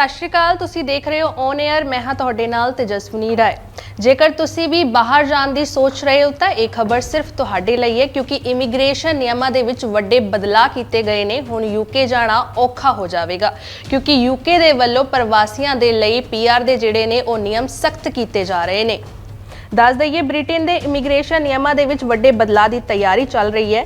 ਸਤਿ ਸ਼੍ਰੀ ਅਕਾਲ, ਤੁਸੀਂ ਦੇਖ ਰਹੇ ਹੋ ਔਨ 에ਅਰ ਮੈਂ ਹਾਂ ਤੁਹਾਡੇ ਨਾਲ ਤੇਜਸਵਨੀ ਰਾਏ। ਜੇਕਰ ਤੁਸੀਂ ਵੀ ਬਾਹਰ ਜਾਣ ਦੀ ਸੋਚ ਰਹੇ ਹੋ, ਤਾਂ ਇਹ ਖਬਰ ਸਿਰਫ ਤੁਹਾਡੇ ਲਈ ਹੈ, ਕਿਉਂਕਿ ਇਮੀਗ੍ਰੇਸ਼ਨ ਨਿਯਮਾਂ ਦੇ ਵਿੱਚ ਵੱਡੇ ਬਦਲਾਅ ਕੀਤੇ ਗਏ ਨੇ। ਹੁਣ ਯੂਕੇ ਜਾਣਾ ਔਖਾ ਹੋ ਜਾਵੇਗਾ, ਕਿਉਂਕਿ ਯੂਕੇ ਦੇ ਵੱਲੋਂ ਪ੍ਰਵਾਸੀਆਂ ਦੇ ਲਈ ਪੀਆਰ ਦੇ ਜਿਹੜੇ ਨੇ, ਉਹ ਨਿਯਮ ਸਖਤ ਕੀਤੇ ਜਾ ਰਹੇ ਨੇ। ਦੱਸ ਦਈਏ, ਬ੍ਰਿਟੇਨ ਦੇ ਇਮੀਗ੍ਰੇਸ਼ਨ ਨਿਯਮਾਂ ਦੇ ਵਿੱਚ ਵੱਡੇ ਬਦਲਾਅ ਦੀ ਤਿਆਰੀ ਚੱਲ ਰਹੀ ਹੈ।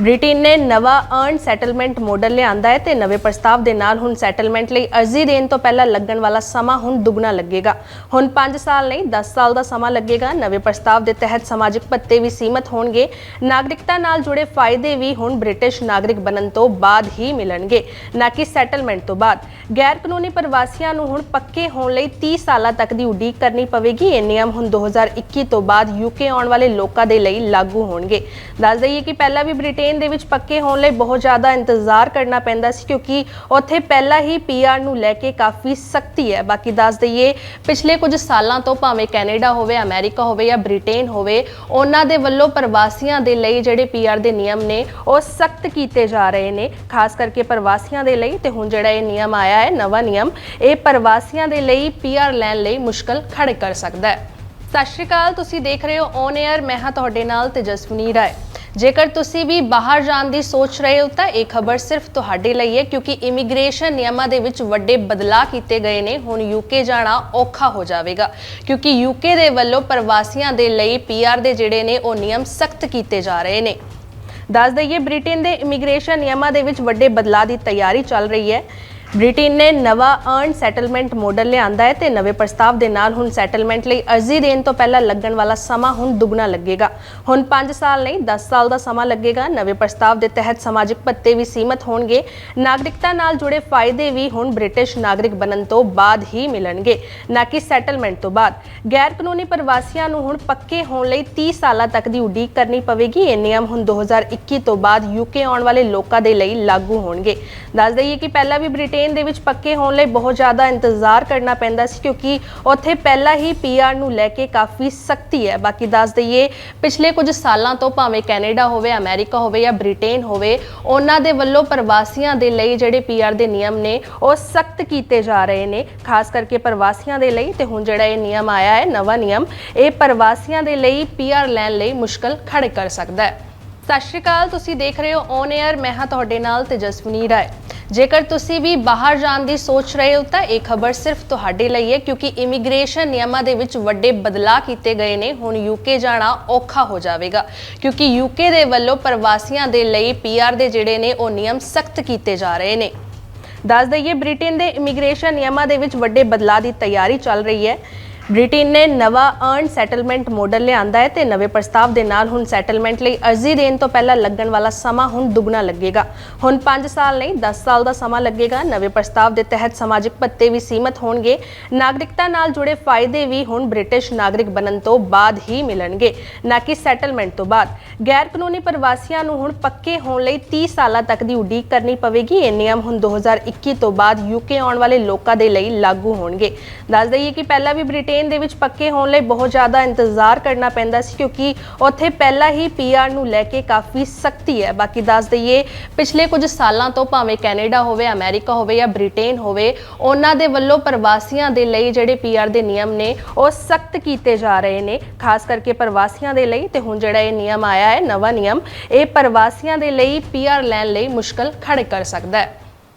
ਬ੍ਰਿਟੇਨ ਨੇ ਨਵਾਂ ਅਰਨ ਸੈਟਲਮੈਂਟ ਮਾਡਲ ਲਿਆਂਦਾ ਹੈ ਤੇ ਨਵੇਂ ਪ੍ਰਸਤਾਵ ਦੇ ਨਾਲ ਹੁਣ ਸੈਟਲਮੈਂਟ ਲਈ ਅਰਜ਼ੀ ਦੇਣ ਤੋਂ ਪਹਿਲਾਂ ਲੱਗਣ ਵਾਲਾ ਸਮਾਂ ਹੁਣ ਦੁੱਗਣਾ ਲੱਗੇਗਾ। ਹੁਣ 5 ਸਾਲ ਨਹੀਂ 10 ਸਾਲ ਦਾ ਸਮਾਂ ਲੱਗੇਗਾ। ਨਵੇਂ ਪ੍ਰਸਤਾਵ ਦੇ ਤਹਿਤ ਸਮਾਜਿਕ ਭੱਤੇ ਵੀ ਸੀਮਤ ਹੋਣਗੇ। ਨਾਗਰਿਕਤਾ ਨਾਲ ਜੁੜੇ ਫਾਇਦੇ ਵੀ ਹੁਣ ਬ੍ਰਿਟਿਸ਼ ਨਾਗਰਿਕ ਬਣਨ ਤੋਂ ਬਾਅਦ ਹੀ ਮਿਲਣਗੇ, ਨਾ ਕਿ ਸੈਟਲਮੈਂਟ ਤੋਂ ਬਾਅਦ। ਗੈਰ ਕਾਨੂੰਨੀ ਪ੍ਰਵਾਸੀਆਂ ਨੂੰ ਹੁਣ ਪੱਕੇ ਹੋਣ ਲਈ 30 ਸਾਲਾਂ ਤੱਕ ਦੀ ਉਡੀਕ ਕਰਨੀ ਪਵੇਗੀ। ਇਹ ਨਿਯਮ ਹੁਣ 2021 ਤੋਂ ਬਾਅਦ ਯੂਕੇ ਆਉਣ ਵਾਲੇ ਲੋਕਾਂ ਦੇ ਲਈ ਲਾਗੂ ਹੋਣਗੇ। ਦੱਸ ਦਈਏ ਕਿ ਪਹਿਲਾਂ ਵੀ ਬ੍ਰਿਟੇਨ ਦੇ ਵਿੱਚ ਪੱਕੇ ਹੋਣ ਲਈ ਬਹੁਤ ਜ਼ਿਆਦਾ ਇੰਤਜ਼ਾਰ ਕਰਨਾ ਪੈਂਦਾ ਸੀ, ਕਿਉਂਕਿ ਉੱਥੇ ਪਹਿਲਾਂ ਹੀ ਪੀਆਰ ਨੂੰ ਲੈ ਕੇ ਕਾਫੀ ਸਖਤੀ ਹੈ। ਬਾਕੀ ਦੱਸ ਦਈਏ, ਪਿਛਲੇ ਕੁਝ ਸਾਲਾਂ ਤੋਂ ਭਾਵੇਂ ਕੈਨੇਡਾ ਹੋਵੇ, ਅਮਰੀਕਾ ਹੋਵੇ ਜਾਂ ਬ੍ਰਿਟੇਨ ਹੋਵੇ, ਉਹਨਾਂ ਦੇ ਵੱਲੋਂ ਪ੍ਰਵਾਸੀਆਂ ਦੇ ਲਈ ਜਿਹੜੇ ਪੀਆਰ ਦੇ ਨਿਯਮ ਨੇ, ਉਹ ਸਖਤ ਕੀਤੇ ਜਾ ਰਹੇ ਨੇ। ਖਾਸ ਕਰਕੇ ਪ੍ਰਵਾਸੀਆਂ ਦੇ ਲਈ, ਤੇ ਹੁਣ ਜਿਹੜਾ ਇਹ ਨਿਯਮ ਆਇਆ ਹੈ, ਨਵਾਂ ਨਿਯਮ, ਇਹ ਪ੍ਰਵਾਸੀਆਂ ਦੇ ਲਈ ਪੀਆਰ ਲੈਣ ਲਈ ਮੁਸ਼ਕਲ ਖੜੇ ਕਰ ਸਕਦਾ ਹੈ। ਸਤਿ ਸ਼੍ਰੀ ਅਕਾਲ, ਤੁਸੀਂ ਦੇਖ ਰਹੇ ਹੋ ਔਨ 에ਅਰ ਮੈਂ ਹਾਂ ਤੁਹਾਡੇ ਨਾਲ ਤੇਜਸਵਨੀ ਰਾਏ। ਜੇਕਰ ਤੁਸੀਂ ਵੀ ਬਾਹਰ ਜਾਣ ਦੀ ਸੋਚ ਰਹੇ ਹੋ, ਤਾਂ ਇਹ ਖਬਰ ਸਿਰਫ ਤੁਹਾਡੇ ਲਈ ਹੈ, ਕਿਉਂਕਿ ਇਮੀਗ੍ਰੇਸ਼ਨ ਨਿਯਮਾਂ ਦੇ ਵਿੱਚ ਵੱਡੇ ਬਦਲਾਅ ਕੀਤੇ ਗਏ ਨੇ। ਹੁਣ ਯੂਕੇ ਜਾਣਾ ਔਖਾ ਹੋ ਜਾਵੇਗਾ, ਕਿਉਂਕਿ ਯੂਕੇ ਦੇ ਵੱਲੋਂ ਪ੍ਰਵਾਸੀਆਂ ਦੇ ਲਈ ਪੀਆਰ ਦੇ ਜਿਹੜੇ ਨੇ, ਉਹ ਨਿਯਮ ਸਖਤ ਕੀਤੇ ਜਾ ਰਹੇ ਨੇ। ਦੱਸ ਦਈਏ ਬ੍ਰਿਟੇਨ ਦੇ ਇਮੀਗ੍ਰੇਸ਼ਨ ਨਿਯਮਾਂ ਦੇ ਵਿੱਚ ਵੱਡੇ ਬਦਲਾਅ ਦੀ ਤਿਆਰੀ ਚੱਲ ਰਹੀ ਹੈ। ਬ੍ਰਿਟੇਨ ਨੇ ਨਵਾਂ ਅਰਨ ਸੈਟਲਮੈਂਟ ਮਾਡਲ ਲਿਆਂਦਾ ਹੈ ਤੇ ਨਵੇਂ ਪ੍ਰਸਤਾਵ ਦੇ ਨਾਲ ਹੁਣ ਸੈਟਲਮੈਂਟ ਲਈ ਅਰਜ਼ੀ ਦੇਣ ਤੋਂ ਪਹਿਲਾਂ ਲੱਗਣ ਵਾਲਾ ਸਮਾਂ ਹੁਣ ਦੁੱਗਣਾ ਲੱਗੇਗਾ। ਹੁਣ 5 ਸਾਲ ਨਹੀਂ 10 ਸਾਲ ਦਾ ਸਮਾਂ ਲੱਗੇਗਾ। ਨਵੇਂ ਪ੍ਰਸਤਾਵ ਦੇ ਤਹਿਤ ਸਮਾਜਿਕ ਭੱਤੇ ਵੀ ਸੀਮਤ ਹੋਣਗੇ। ਨਾਗਰਿਕਤਾ ਨਾਲ ਜੁੜੇ ਫਾਇਦੇ ਵੀ ਹੁਣ ਬ੍ਰਿਟਿਸ਼ ਨਾਗਰਿਕ ਬਣਨ ਤੋਂ ਬਾਅਦ ਹੀ ਮਿਲਣਗੇ, ਨਾ ਕਿ ਸੈਟਲਮੈਂਟ ਤੋਂ ਬਾਅਦ। ਗੈਰ ਕਾਨੂੰਨੀ ਪ੍ਰਵਾਸੀਆਂ ਨੂੰ ਹੁਣ ਪੱਕੇ ਹੋਣ ਲਈ 30 ਸਾਲਾਂ ਤੱਕ ਦੀ ਉਡੀਕ ਕਰਨੀ ਪਵੇਗੀ। ਇਹ ਨਿਯਮ ਹੁਣ 2021 ਤੋਂ ਬਾਅਦ ਯੂਕੇ ਆਉਣ ਵਾਲੇ ਲੋਕਾਂ ਦੇ ਲਈ ਲਾਗੂ ਹੋਣਗੇ। ਦੱਸ ਦਈਏ ਕਿ ਪਹਿਲਾਂ ਵੀ ਬ੍ਰਿਟੇਨ ਦੇ ਵਿੱਚ ਪੱਕੇ ਹੋਣ ਲਈ ਬਹੁਤ ਜ਼ਿਆਦਾ ਇੰਤਜ਼ਾਰ ਕਰਨਾ ਪੈਂਦਾ ਸੀ ਕਿਉਂਕਿ ਉੱਥੇ ਪਹਿਲਾਂ ਹੀ ਪੀਆਰ ਨੂੰ ਲੈ ਕੇ ਕਾਫੀ ਸਖਤੀ ਹੈ। ਬਾਕੀ ਦੱਸ ਦਈਏ, ਪਿਛਲੇ ਕੁਝ ਸਾਲਾਂ ਤੋਂ ਭਾਵੇਂ ਕੈਨੇਡਾ ਹੋਵੇ, ਅਮਰੀਕਾ ਹੋਵੇ ਜਾਂ ਬ੍ਰਿਟੇਨ ਹੋਵੇ, ਉਹਨਾਂ ਦੇ ਵੱਲੋਂ ਪ੍ਰਵਾਸੀਆਂ ਦੇ ਲਈ ਜਿਹੜੇ ਪੀਆਰ ਦੇ ਨਿਯਮ ਨੇ, ਉਹ ਸਖਤ ਕੀਤੇ ਜਾ ਰਹੇ ਨੇ। ਖਾਸ ਕਰਕੇ ਪ੍ਰਵਾਸੀਆਂ ਦੇ ਲਈ, ਤੇ ਹੁਣ ਜਿਹੜਾ ਇਹ ਨਿਯਮ ਆਇਆ ਹੈ, ਨਵਾਂ ਨਿਯਮ, ਇਹ ਪ੍ਰਵਾਸੀਆਂ ਦੇ ਲਈ ਪੀਆਰ ਲੈਣ ਲਈ ਮੁਸ਼ਕਲ ਖੜੇ ਕਰ ਸਕਦਾ ਹੈ। ਸਤਿ ਸ਼੍ਰੀ ਅਕਾਲ, ਤੁਸੀਂ ਦੇਖ ਰਹੇ ਹੋ ਔਨ 에ਅਰ ਮੈਂ ਹਾਂ ਤੁਹਾਡੇ ਨਾਲ ਤੇਜਸਵਨੀ ਰਾਏ। ਜੇਕਰ ਤੁਸੀਂ ਵੀ ਬਾਹਰ ਜਾਣ ਦੀ ਸੋਚ ਰਹੇ ਹੋ, ਤਾਂ ਇਹ ਖਬਰ ਸਿਰਫ ਤੁਹਾਡੇ ਲਈ ਹੈ, ਕਿਉਂਕਿ ਇਮੀਗ੍ਰੇਸ਼ਨ ਨਿਯਮਾਂ ਦੇ ਵਿੱਚ ਵੱਡੇ ਬਦਲਾਅ ਕੀਤੇ ਗਏ ਨੇ। ਹੁਣ ਯੂਕੇ ਜਾਣਾ ਔਖਾ ਹੋ ਜਾਵੇਗਾ, ਕਿਉਂਕਿ ਯੂਕੇ ਦੇ ਵੱਲੋਂ ਪ੍ਰਵਾਸੀਆਂ ਦੇ ਲਈ ਪੀਆਰ ਦੇ ਜਿਹੜੇ ਨੇ, ਉਹ ਨਿਯਮ ਸਖਤ ਕੀਤੇ ਜਾ ਰਹੇ ਨੇ। ਦੱਸ ਦਈਏ ਬ੍ਰਿਟੇਨ ਦੇ ਇਮੀਗ੍ਰੇਸ਼ਨ ਨਿਯਮਾਂ ਦੇ ਵਿੱਚ ਵੱਡੇ ਬਦਲਾਅ ਦੀ ਤਿਆਰੀ ਚੱਲ ਰਹੀ ਹੈ। ਬ੍ਰਿਟੇਨ ਨੇ ਨਵਾਂ ਅਰਨ ਸੈਟਲਮੈਂਟ ਮਾਡਲ ਲਿਆਂਦਾ ਹੈ ਤੇ ਨਵੇਂ ਪ੍ਰਸਤਾਵ ਦੇ ਨਾਲ ਹੁਣ ਸੈਟਲਮੈਂਟ ਲਈ ਅਰਜ਼ੀ ਦੇਣ ਤੋਂ ਪਹਿਲਾਂ ਲੱਗਣ ਵਾਲਾ ਸਮਾਂ ਹੁਣ ਦੁੱਗਣਾ ਲੱਗੇਗਾ। ਹੁਣ 5 ਸਾਲ ਨਹੀਂ 10 ਸਾਲ ਦਾ ਸਮਾਂ ਲੱਗੇਗਾ। ਨਵੇਂ ਪ੍ਰਸਤਾਵ ਦੇ ਤਹਿਤ ਸਮਾਜਿਕ ਭੱਤੇ ਵੀ ਸੀਮਤ ਹੋਣਗੇ। ਨਾਗਰਿਕਤਾ ਨਾਲ ਜੁੜੇ ਫਾਇਦੇ ਵੀ ਹੁਣ ਬ੍ਰਿਟਿਸ਼ ਨਾਗਰਿਕ ਬਣਨ ਤੋਂ ਬਾਅਦ ਹੀ ਮਿਲਣਗੇ, ਨਾ ਕਿ ਸੈਟਲਮੈਂਟ ਤੋਂ ਬਾਅਦ। ਗੈਰ ਕਾਨੂੰਨੀ ਪ੍ਰਵਾਸੀਆਂ ਨੂੰ ਹੁਣ ਪੱਕੇ ਹੋਣ ਲਈ 30 ਸਾਲਾਂ ਤੱਕ ਦੀ ਉਡੀਕ ਕਰਨੀ ਪਵੇਗੀ। ਇਹ ਨਿਯਮ ਹੁਣ 2021 ਤੋਂ ਬਾਅਦ ਯੂਕੇ ਆਉਣ ਵਾਲੇ ਲੋਕਾਂ ਦੇ ਲਈ ਲਾਗੂ ਹੋਣਗੇ। ਦੱਸ ਦਈਏ ਕਿ ਪਹਿਲਾਂ ਵੀ ਬ੍ਰਿਟੇਨ ਦੇ ਵਿੱਚ ਪੱਕੇ ਹੋਣ ਲਈ ਬਹੁਤ ਜ਼ਿਆਦਾ ਇੰਤਜ਼ਾਰ ਕਰਨਾ ਪੈਂਦਾ ਸੀ, ਕਿਉਂਕਿ ਉੱਥੇ ਪਹਿਲਾਂ ਹੀ ਪੀਆਰ ਨੂੰ ਲੈ ਕੇ ਕਾਫੀ ਸਖਤੀ ਹੈ। ਬਾਕੀ ਦੱਸ ਦਈਏ, ਪਿਛਲੇ ਕੁਝ ਸਾਲਾਂ ਤੋਂ ਭਾਵੇਂ ਕੈਨੇਡਾ ਹੋਵੇ, ਅਮਰੀਕਾ ਹੋਵੇ ਜਾਂ ਬ੍ਰਿਟੇਨ ਹੋਵੇ, ਉਹਨਾਂ ਦੇ ਵੱਲੋਂ ਪ੍ਰਵਾਸੀਆਂ ਦੇ ਲਈ ਜਿਹੜੇ ਪੀਆਰ ਦੇ ਨਿਯਮ ਨੇ, ਉਹ ਸਖਤ ਕੀਤੇ ਜਾ ਰਹੇ ਨੇ। ਖਾਸ ਕਰਕੇ ਪ੍ਰਵਾਸੀਆਂ ਦੇ ਲਈ, ਤੇ ਹੁਣ ਜਿਹੜਾ ਇਹ ਨਿਯਮ ਆਇਆ ਹੈ, ਨਵਾਂ ਨਿਯਮ, ਇਹ ਪ੍ਰਵਾਸੀਆਂ ਦੇ ਲਈ ਪੀਆਰ ਲੈਣ ਲਈ ਮੁਸ਼ਕਲ ਖੜੇ ਕਰ ਸਕਦਾ ਹੈ।